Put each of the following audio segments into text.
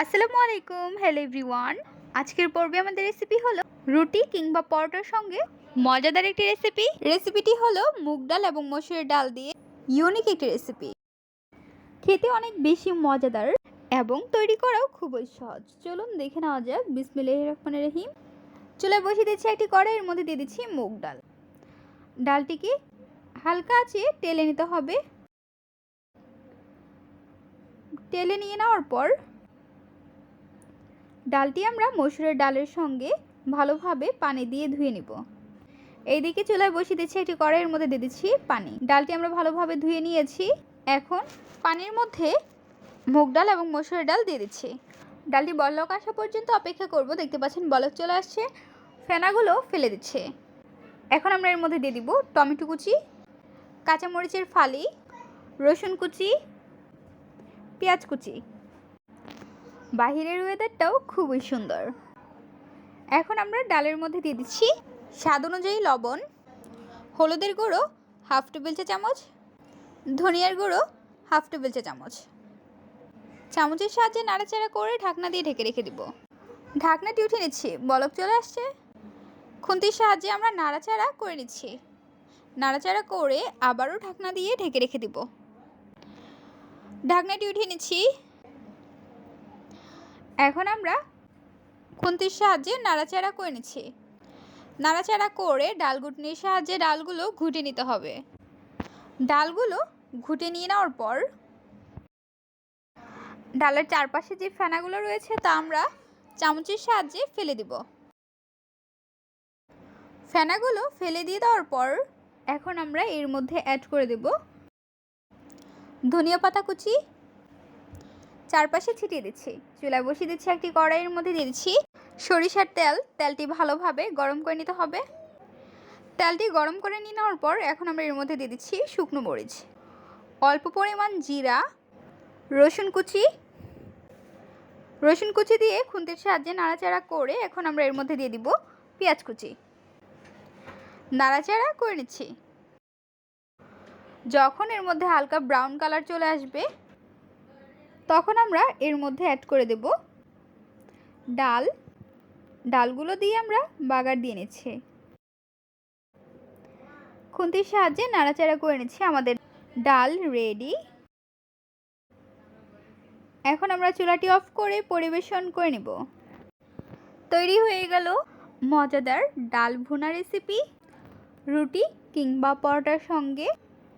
আসসালামু আলাইকুম hello everyone আজকের পর্বে আমাদের রেসিপি হলো রুটি কিংবা পরোটার সঙ্গে মজাদার একটি রেসিপি রেসিপিটি হলো মুগ ডাল এবং মসুরের ডাল দিয়ে ইউনিক একটি রেসিপি খেতে অনেক বেশি মজাদার এবং তৈরি করাও খুবই সহজ। চলুন দেখে নেওয়া যাক। বিসমিল্লাহ রহমান রহিম। চুলায় বসিয়ে দিচ্ছি একটি কড়াইয়ের মধ্যে দিয়ে দিচ্ছি মুগ ডাল। ডালটিকে হালকা আছে টেলে নিতে হবে। টেলে নিয়ে নেওয়ার পর ডালটি আমরা মসুরের ডালের সঙ্গে ভালোভাবে পানি দিয়ে ধুয়ে নিব। এইদিকে চুলায় বসিয়ে দিচ্ছি একটি কড়াইয়ের মধ্যে দিয়ে দিচ্ছি পানি। ডালটি আমরা ভালোভাবে ধুয়ে নিয়েছি। এখন পানির মধ্যে মুগ ডাল এবং মসুরের ডাল দিয়ে দিচ্ছি। ডালটি বলক আসা পর্যন্ত অপেক্ষা করব। দেখতে পাচ্ছেন বলক চলে আসছে। ফেনাগুলো ফেলে দিচ্ছে। এখন আমরা এর মধ্যে দিয়ে দিব টমেটো কুচি, কাঁচামরিচের ফালি, রসুন কুচি, পেঁয়াজ কুচি। বাহিরের ওয়েদারটাও খুবই সুন্দর। এখন আমরা ডালের মধ্যে দিয়ে দিচ্ছি স্বাদ অনুযায়ী লবণ, হলুদের গুঁড়ো, হাফ টেবিল চা চামচ, ধনিয়ার গুঁড়ো, হাফ টেবিল চা চামচ। চামচের সাহায্যে নাড়াচাড়া করে ঢাকনা দিয়ে ঢেকে রেখে দিব। ঢাকনাটি উঠে নিচ্ছি, বলক চলে আসছে। খুন্তির সাহায্যে আমরা নাড়াচাড়া করে নিচ্ছি। নাড়াচাড়া করে আবারও ঢাকনা দিয়ে ঢেকে রেখে দিব। ঢাকনাটি উঠিয়ে নিচ্ছি এখন আমরা খুন্তির সাহায্যে নাড়াচাড়া করে নিচ্ছি। নাড়াচাড়া করে ডাল ঘুটনির সাহায্যে ডালগুলো ঘুটে নিতে হবে। ডালগুলো ঘুটে নিয়ে নেওয়ার পর ডালের চারপাশে যে ফেনাগুলো রয়েছে তা আমরা চামচের সাহায্যে ফেলে দিব। ফেনাগুলো ফেলে দিয়ে দেওয়ার পর এখন আমরা এর মধ্যে অ্যাড করে দেব ধনিয়া পাতা কুচি চারপাশে ছিটিয়ে দিচ্ছি। চুলায় বসিয়ে দিচ্ছি একটি কড়াইয়ের মধ্যে দিয়ে দিচ্ছি সরিষার তেল। তেলটি ভালোভাবে গরম করে নিতে হবে। তেলটি গরম করে নিয়ে নেওয়ার পর এখন আমরা এর মধ্যে দিয়ে দিচ্ছি শুকনো মরিচ। অল্প পরিমাণ জিরা, রসুন কুচি। রসুন কুচি দিয়ে খুন্তির সাহায্যে নাড়াচাড়া করে এখন আমরা এর মধ্যে দিয়ে দিব পেঁয়াজ কুচি। নাড়াচাড়া করে নিচ্ছি। যখন এর মধ্যে হালকা ব্রাউন কালার চলে আসবে তখন আমরা এর মধ্যে অ্যাড করে দেব ডাল। ডালগুলো দিয়ে আমরা বাগার দিয়ে নিচ্ছি। খুন্তির সাহায্যে নাড়াচাড়া করে নিচ্ছি আমাদের ডাল রেডি এখন আমরা চুলাটি অফ করে পরিবেশন করে নিব। তৈরি হয়ে গেল মজাদার ডাল ভুনা রেসিপি রুটি কিংবা পরোটার সঙ্গে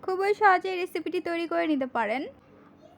খুবই সহজে রেসিপিটি তৈরি করে নিতে পারেন।